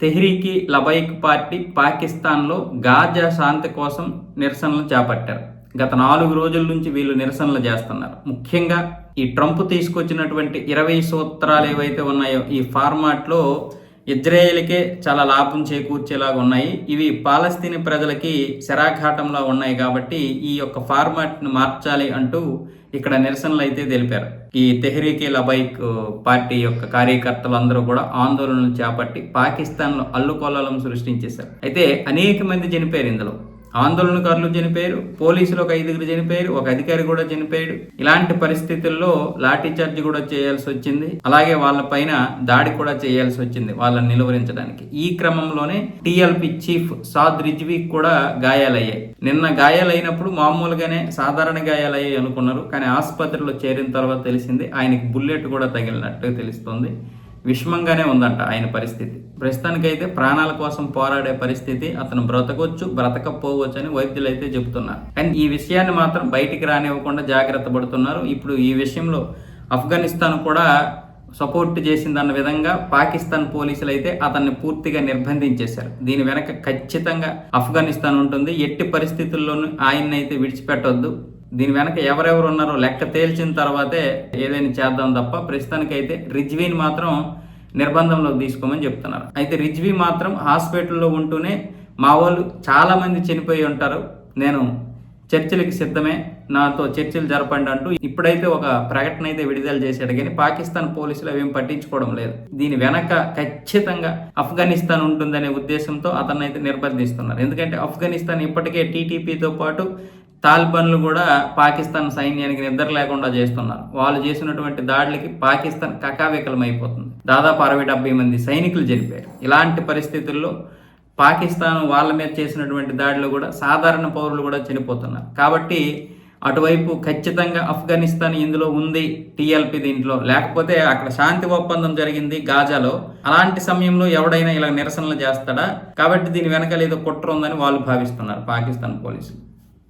Tehreeki Labbaik party పాకిస్తాన్లో Gaza శాంతి కోసం నిరసనలు చేపట్టారు. గత నాలుగు రోజుల నుంచి వీళ్ళు నిరసనలు చేస్తున్నారు. ముఖ్యంగా ఈ ట్రంప్ తీసుకొచ్చినటువంటి ఇరవై సూత్రాలు ఏవైతే ఉన్నాయో ఈ ఫార్మాట్లో ఇజ్రాయేల్కే చాలా లాభం చేకూర్చేలాగా ఉన్నాయి. ఇవి పాలస్తీని ప్రజలకి శరాఘాటంలా ఉన్నాయి కాబట్టి ఈ యొక్క ఫార్మాట్ను మార్చాలి అంటూ ఇక్కడ నిరసనలు అయితే తెలిపారు. ఈ తెహ్రీకే లబైక్ పార్టీ యొక్క కార్యకర్తలు అందరూ కూడా ఆందోళనలు చేపట్టి పాకిస్తాన్లో అల్లుకొల్లం సృష్టించేశారు. అయితే అనేక మంది చనిపోయారు ఇందులో. ఆందోళనకారులు చనిపోయారు పోలీసులు ఒక ఐదుగురు చనిపోయారు ఒక అధికారి కూడా చనిపోయాడు. ఇలాంటి పరిస్థితుల్లో లాఠీ చార్జ్ కూడా చేయాల్సి వచ్చింది. అలాగే వాళ్ళ పైన దాడి కూడా చేయాల్సి వచ్చింది వాళ్ళని నిలువరించడానికి. ఈ క్రమంలోనే టిఎల్పి చీఫ్ సాద్ రిజ్వీ కూడా గాయాలయ్యాయి. నిన్న గాయాలైనప్పుడు మామూలుగానే సాధారణ గాయాలయ్యాయి అనుకున్నారు. కానీ ఆసుపత్రిలో చేరిన తర్వాత తెలిసింది ఆయనకి బుల్లెట్ కూడా తగిలినట్టు తెలుస్తుంది. విషమంగానే ఉందంట ఆయన పరిస్థితి. ప్రస్తుతానికైతే ప్రాణాల కోసం పోరాడే పరిస్థితి అతను బ్రతకొచ్చు బ్రతకపోవచ్చు అని వైద్యులు అయితే చెబుతున్నారు. కానీ ఈ విషయాన్ని మాత్రం బయటికి రానివ్వకుండా జాగ్రత్త పడుతున్నారు. ఇప్పుడు ఈ విషయంలో ఆఫ్ఘనిస్తాన్ కూడా సపోర్ట్ చేసిందన్న విధంగా పాకిస్తాన్ పోలీసులు అయితే అతన్ని పూర్తిగా నిర్బంధించేశారు. దీని వెనక ఖచ్చితంగా ఆఫ్ఘనిస్తాన్ ఉంటుంది. ఎట్టి పరిస్థితుల్లోనూ ఆయన్ని అయితే విడిచిపెట్టొద్దు. దీని వెనక ఎవరెవరు ఉన్నారో లెక్క తేల్చిన తర్వాతే ఏదైనా చేద్దాం తప్ప ప్రస్తుతానికైతే రిజ్వీని మాత్రం నిర్బంధంలోకి తీసుకోమని చెప్తున్నారు. అయితే రిజ్వీ మాత్రం హాస్పిటల్లో ఉంటూనే మా వాళ్ళు చాలామంది చనిపోయి ఉంటారు. నేను చర్చలకు సిద్ధమే. నాతో చర్చలు జరపండి అంటూ ఇప్పుడైతే ఒక ప్రకటన అయితే విడుదల చేశాడు. కానీ పాకిస్తాన్ పోలీసులు అవేం పట్టించుకోవడం లేదు. దీని వెనక ఖచ్చితంగా ఆఫ్ఘనిస్తాన్ ఉంటుందనే ఉద్దేశంతో అతన్ని అయితే నిర్బంధిస్తున్నారు. ఎందుకంటే ఆఫ్ఘనిస్తాన్ ఇప్పటికే టీటీపీతో పాటు తాలిబన్లు కూడా పాకిస్తాన్ సైన్యానికి నిద్ర లేకుండా చేస్తున్నారు. వాళ్ళు చేసినటువంటి దాడులకి పాకిస్తాన్ కకావికలం అయిపోతుంది దాదాపు అరవై డెబ్బై మంది సైనికులు చనిపోయారు. ఇలాంటి పరిస్థితుల్లో పాకిస్తాన్ వాళ్ళ మీద చేసినటువంటి దాడులు కూడా సాధారణ పౌరులు కూడా చనిపోతున్నారు. కాబట్టి అటువైపు ఖచ్చితంగా ఆఫ్ఘనిస్తాన్ ఇందులో ఉంది టీఎల్పీ దీంట్లో. లేకపోతే అక్కడ శాంతి ఒప్పందం జరిగింది గాజాలో. అలాంటి సమయంలో ఎవడైనా ఇలా నిరసనలు చేస్తాడా? కాబట్టి దీని వెనకాల ఏదో కుట్ర ఉందని వాళ్ళు భావిస్తున్నారు పాకిస్తాన్ పోలీసులు.